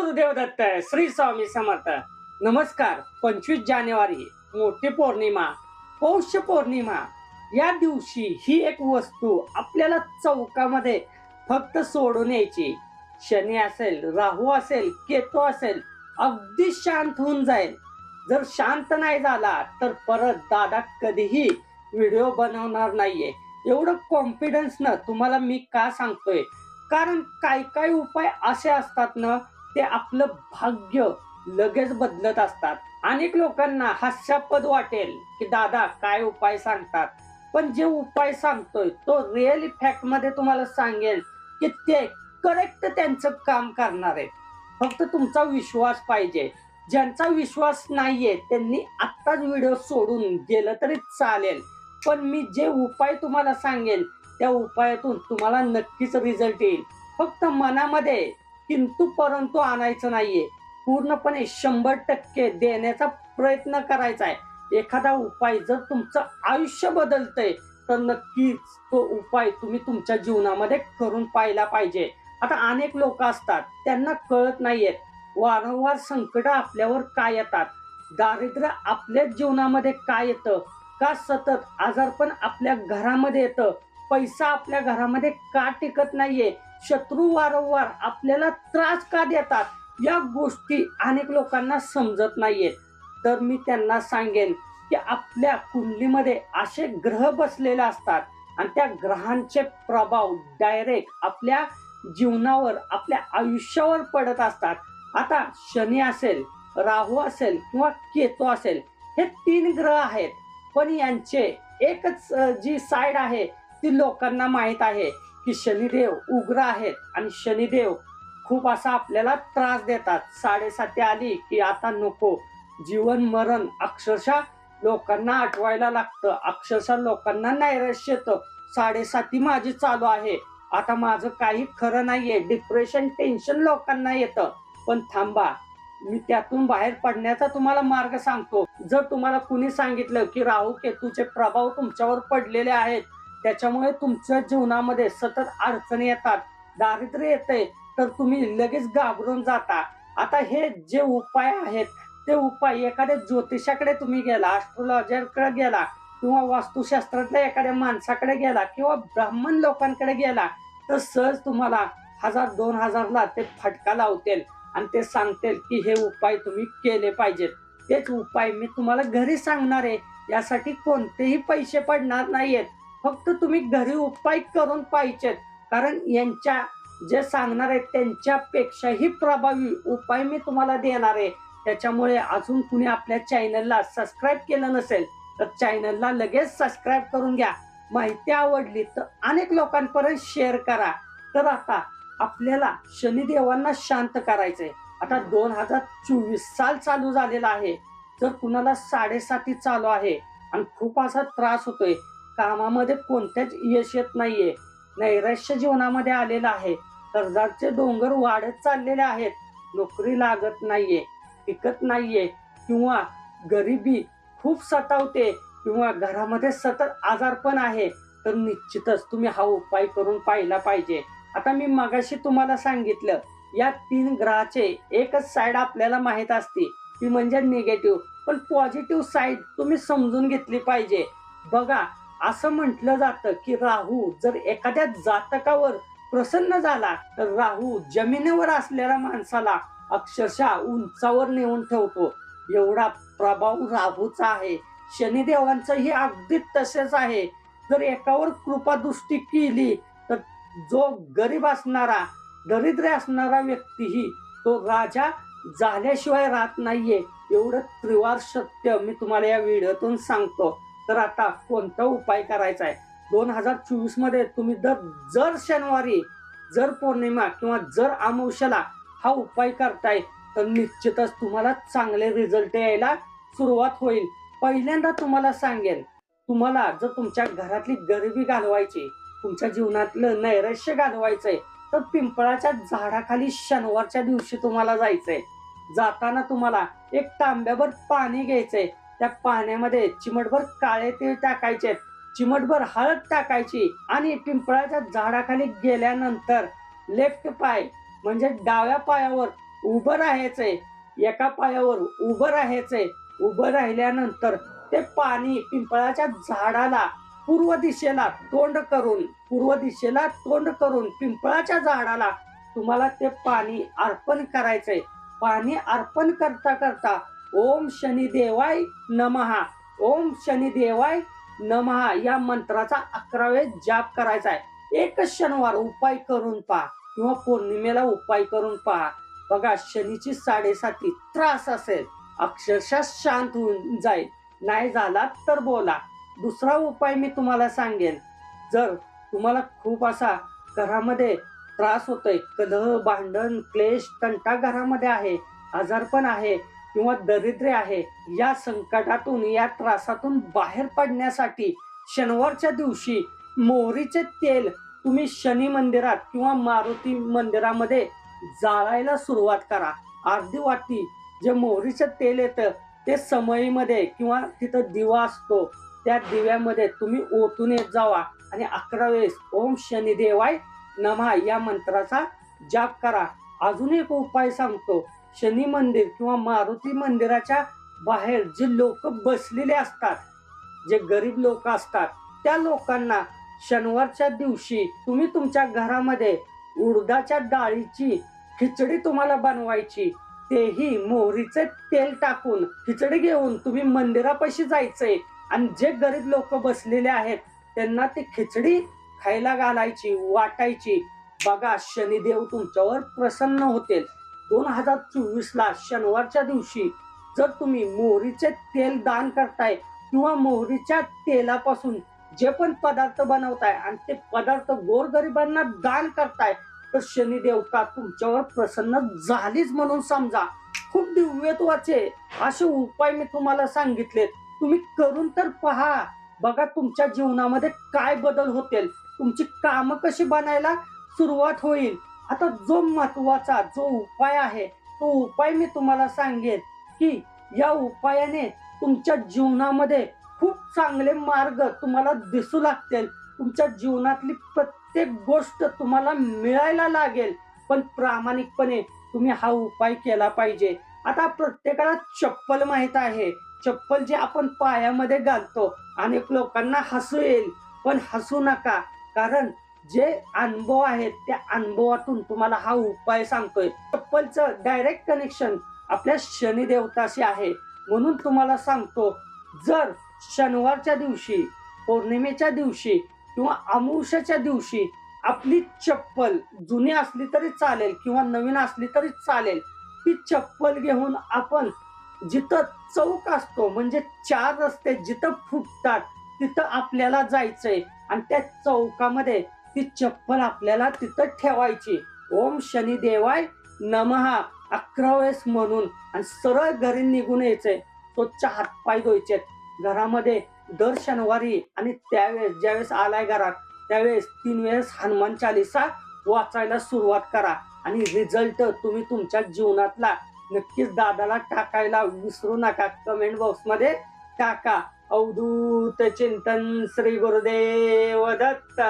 गुरुदेव दत्त श्री स्वामी समर्थ. नमस्कार पंचवीस जानेवारी मोठी पौर्णिमा पौष पौर्णिमा. या दिवशी ही एक वस्तू आपल्याला चौकामध्ये फक्त सोडून यायची. शनी असेल राहू असेल केतू असेल अगदी शांत होऊन जाईल. जर शांत नाही झाला तर परत दादा कधीही व्हिडिओ बनवणार नाहीये. एवढं कॉन्फिडन्स ना तुम्हाला मी का सांगतोय? कारण काय काय उपाय असे असतात ना ते आपलं भाग्य लगेच बदलत असतात. अनेक लोकांना हास्यापद वाटेल की दादा काय उपाय सांगतात? पण जे उपाय सांगतोय तो रिअल इफेक्टमध्ये तुम्हाला सांगेल की ते करेक्ट त्यांचं काम करणार आहे फक्त तुमचा विश्वास पाहिजे. ज्यांचा विश्वास नाहीये त्यांनी आत्ताच व्हिडिओ सोडून गेलं तरी चालेल. पण मी जे उपाय तुम्हाला सांगेल त्या उपायातून तुम्हाला नक्कीच रिझल्ट येईल. फक्त मनामध्ये किंतु परंतु आणायचं नाहीये. पूर्णपणे शंभर टक्के देण्याचा प्रयत्न करायचा आहे एखादा उपाय जर तुमचं आयुष्य बदलतंय तर नक्कीच तो उपाय तुम्ही तुमच्या जीवनामध्ये करून पाहिला पाहिजे. आता अनेक लोक असतात त्यांना कळत नाहीयेत. वारंवार संकट आपल्यावर काय येतात? दारिद्र्य आपल्याच जीवनामध्ये काय येतं? का सतत आजारपण आपल्या घरामध्ये येतं? पैसा आपल्या घरामध्ये का टिकत नाहीये? शत्रू वारंवार आपल्याला त्रास का देतात या गोष्टी अनेक लोकांना समजत नाहीयेत तर मी त्यांना सांगेन की आपल्या कुंडलीमध्ये असे ग्रह बसलेले असतात आणि त्या ग्रहांचे प्रभाव डायरेक्ट आपल्या जीवनावर आपल्या आयुष्यावर पडत असतात. आता शनी असेल राहू असेल किंवा केतू असेल हे तीन ग्रह आहेत. पण यांचे एकच जी साईड आहे ती लोकांना माहीत आहे. की शनिदेव उग्र आहेत आणि शनिदेव खूप असा आपल्याला त्रास देतात. साडेसाती आली की आता नको. जीवन मरण अक्षरशः लोकांना आठवायला लागतं. अक्षरशः लोकांना नैराश्य येतं. साडेसाती माझी चालू आहे. आता माझं काही खरं नाहीये. डिप्रेशन टेन्शन लोकांना येतं. पण थांबा. मी त्यातून बाहेर पडण्याचा तुम्हाला मार्ग सांगतो. जर तुम्हाला कुणी सांगितलं की राहू केतूचे प्रभाव तुमच्यावर पडलेले आहेत त्याच्यामुळे तुमच्या जीवनामध्ये सतत अडचणी येतात दारिद्र्य येते तर तुम्ही लगेच घाबरून जाता. आता हे जे उपाय आहेत ते उपाय एखाद्या ज्योतिषाकडे तुम्ही गेला ऍस्ट्रोलॉजरकडे गेला किंवा वास्तुशास्त्रातल्या एखाद्या माणसाकडे गेला किंवा ब्राह्मण लोकांकडे गेला तर सहज तुम्हाला हजार दोन हजारला ते फटका लावतील आणि ते सांगतील की हे उपाय तुम्ही केले पाहिजेत. तेच उपाय मी तुम्हाला घरी सांगणार आहे. यासाठी कोणतेही पैसे पडणार नाहीयेत. फक्त तुम्ही घरी उपाय करून पाहिजेत. कारण यांच्या जे सांगणार आहेत त्यांच्यापेक्षाही प्रभावी उपाय मी तुम्हाला देणार आहे. त्याच्यामुळे अजून कुणी आपल्या चॅनलला सबस्क्राईब केलं नसेल तर चॅनलला लगेच सबस्क्राईब करून घ्या. माहिती आवडली तर अनेक लोकांपर्यंत शेअर करा. तर आता आपल्याला शनिदेवांना शांत करायचंय. आता दोन हजार चोवीस साल चालू झालेला आहे. जर कुणाला साडेसाती चालू आहे आणि खूप असा त्रास होतोय कामामध्ये कोणत्याच यश येत नाहीये. नैराश्य जीवनामध्ये आलेलं आहे. कर्जाचे डोंगर वाढत चाललेले आहेत. नोकरी लागत नाहीये टिकत नाहीये किंवा गरिबी खूप सतावते किंवा घरामध्ये सतत आजारपण आहे तर निश्चितच तुम्ही हा उपाय करून पाहिला पाहिजे. आता मी मगाशी तुम्हाला सांगितलं या तीन ग्रहाचे एकच साईड आपल्याला माहीत असते ती म्हणजे निगेटिव्ह पण पॉझिटिव्ह साईड तुम्ही समजून घेतली पाहिजे. बघा असं म्हटलं जातं की राहू जर एखाद्या जातकावर प्रसन्न झाला तर राहू जमिनीवर असलेल्या माणसाला अक्षरशः उंचावर नेऊन ठेवतो. एवढा प्रभाव राहूचा आहे. शनिदेवांचंही अगदी तसेच आहे. जर एकावर कृपादृष्टी केली तर जो गरीब असणारा दरिद्र असणारा व्यक्तीही तो राजा झाल्याशिवाय राहत नाहीये. एवढं त्रिवार सत्य मी तुम्हाला या व्हिडिओतून सांगतो. तर आता कोणता उपाय करायचा आहे? दोन हजार चोवीसमध्ये तुम्ही दर जर शनिवारी जर पौर्णिमा किंवा जर अमावश्याला हा उपाय करताय तर निश्चितच तुम्हाला चांगले रिझल्ट यायला सुरुवात होईल. पहिल्यांदा तुम्हाला सांगेन तुम्हाला जर तुमच्या घरातली गरिबी घालवायची तुमच्या जीवनातलं नैराश्य घालवायचंय तर पिंपळाच्या झाडाखाली शनिवारच्या दिवशी तुम्हाला जायचंय. जाताना तुम्हाला एक तांब्याभर पाणी घ्यायचंय. त्या पाण्यामध्ये चिमटभर काळे तीळ टाकायचे. चिमटभर हळद टाकायची आणि पिंपळाच्या झाडाखाली गेल्यानंतर लेफ्ट पाय म्हणजे डाव्या पायावर उभं राहायचंय एका पायावर उभं राहायचंय उभं राहिल्यानंतर ते पाणी पिंपळाच्या झाडाला पूर्व दिशेला तोंड करून पूर्व दिशेला तोंड करून पिंपळाच्या झाडाला तुम्हाला ते पाणी अर्पण करायचंय पाणी अर्पण करता करता ओम शनिदेवाय नमहा. ओम शनिदेवाय नमहा. या मंत्राचा अकरा वेळेस जाप करायचा आहे एकच शनिवार उपाय करून पहा किंवा पौर्णिमेला उपाय करून पहा. बघा शनीची साडेसाती त्रास असेल अक्षरशः शांत होऊन जाईल. नाही झाला तर बोला. दुसरा उपाय मी तुम्हाला सांगेन. जर तुम्हाला खूप असा घरामध्ये त्रास होतोय कलह भांडण क्लेश तंटा घरामध्ये आहे आजारपण आहे किंवा दरिद्र्य आहे या संकटातून या त्रासातून बाहेर पडण्यासाठी शनिवारच्या दिवशी मोहरीचे तेल तुम्ही शनी मंदिरात किंवा मारुती मंदिरामध्ये जाळायला सुरुवात करा. अर्धी वाटी जे मोहरीचं तेल येतं ते समईमध्ये किंवा तिथं दिवा असतो त्या दिव्यामध्ये तुम्ही ओतून येत जावा आणि अकरा वेळेस ओम शनिदेवाय नमहा या मंत्राचा जाप करा. अजून एक उपाय सांगतो शनी मंदिर किंवा मारुती मंदिराच्या बाहेर जे लोक बसलेले असतात जे गरीब लोक असतात त्या लोकांना शनिवारच्या दिवशी तुम्ही तुमच्या घरामध्ये उडदाच्या डाळीची खिचडी तुम्हाला बनवायची तेही मोहरीचे तेल टाकून खिचडी घेऊन तुम्ही मंदिरापाशी जायचंय. आणि जे गरीब लोक बसलेले आहेत त्यांना ती खिचडी खायला घालायची वाटायची. बघा शनिदेव तुमच्यावर प्रसन्न होतील. दोन हजार चोवीसला शनिवारच्या दिवशी जर तुम्ही मोहरीचे तेल दान करताय किंवा मोहरीच्या तेलापासून जे पण पदार्थ बनवताय आणि ते पदार्थ गोरगरिबांना दान करताय तर शनी देवता तुमच्यावर प्रसन्न झालीच म्हणून समजा. खूप दिव्यत्वाचे असे उपाय मी तुम्हाला सांगितलेत तुम्ही करून तर पहा. बघा तुमच्या जीवनामध्ये काय बदल होतील. तुमची कामं कशी बनायला सुरुवात होईल. आता जो महत्त्वाचा जो उपाय आहे तो उपाय मी तुम्हाला सांगेन की या उपायाने तुमच्या जीवनामध्ये खूप चांगले मार्ग तुम्हाला दिसू लागतील. तुमच्या जीवनातली प्रत्येक गोष्ट तुम्हाला मिळायला लागेल. पण प्रामाणिकपणे तुम्ही हा उपाय केला पाहिजे. आता प्रत्येकाला चप्पल माहीत आहे. चप्पल जे आपण पायामध्ये घालतो अनेक लोकांना हसू येईल. पण हसू नका. कारण जे अनुभव आहेत त्या अनुभवातून तुम्हाला हा उपाय सांगतोय. चप्पलचं डायरेक्ट कनेक्शन आपल्या शनिदेवताशी आहे. म्हणून तुम्हाला सांगतो जर शनिवारच्या दिवशी पौर्णिमेच्या दिवशी किंवा अमावस्याच्या दिवशी आपली चप्पल जुनी असली तरी चालेल किंवा नवीन असली तरी चालेल ती चप्पल घेऊन आपण जिथं चौक असतो म्हणजे चार रस्ते जिथं फुटतात तिथं आपल्याला जायचंय. आणि त्या चौकामध्ये ती चप्पल आपल्याला तिथं ठेवायची. ओम शनी देवाय नमहा अकरा वेळेस म्हणून आणि सरळ घरी निघून यायचंय. स्वच्छ हातपाय धुवायचे. घरामध्ये दर शनिवारी आणि त्यावेळेस ज्यावेळेस आलाय घरात त्यावेळेस तीन वेळेस हनुमान चालिसा वाचायला सुरुवात करा. आणि रिझल्ट तुम्ही तुमच्या जीवनातला नक्कीच दादाला टाकायला विसरू नका. कमेंट बॉक्समध्ये टाका. अवधूत चिंतन श्री गुरुदेव दत्त.